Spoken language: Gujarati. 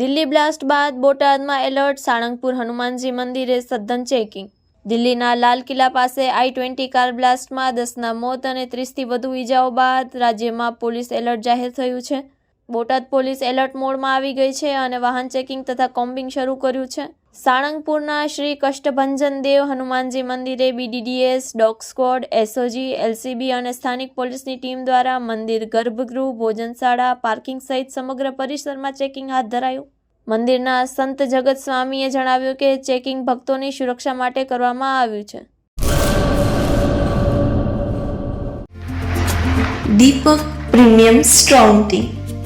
દિલ્હી બ્લાસ્ટ બાદ બોટાદમાં એલર્ટ સાળંગપુર હનુમાનજી મંદિરે સઘન ચેકિંગ. દિલ્હીના લાલ કિલ્લા પાસે આઈ ટ્વેન્ટી કાર બ્લાસ્ટમાં દસના મોત અને ત્રીસથી વધુ ઈજાઓ બાદ રાજ્યમાં પોલીસ એલર્ટ જાહેર થયું છે. બોટાદ પોલીસ એલર્ટ મોડમાં આવી ગઈ છે અને વાહન ચેકિંગ તથા કોમ્બિંગ શરૂ કર્યું છે. સાળંગપુરના શ્રી કષ્ટભંજન દેવ હનુમાનજી મંદિરે BDDS dog squad SOG LCB અને સ્થાનિક પોલીસની ટીમ દ્વારા મંદિર ગર્ભગૃહ, ભોજનશાળા, પાર્કિંગ સહિત સમગ્ર પરિસરમાં ચેકિંગ હાથ ધરાયું. મંદિરના સંત જગત સ્વામીએ જણાવ્યું કે ચેકિંગ ભક્તોની સુરક્ષા માટે કરવામાં આવ્યું છે. Deepak premium strong tea.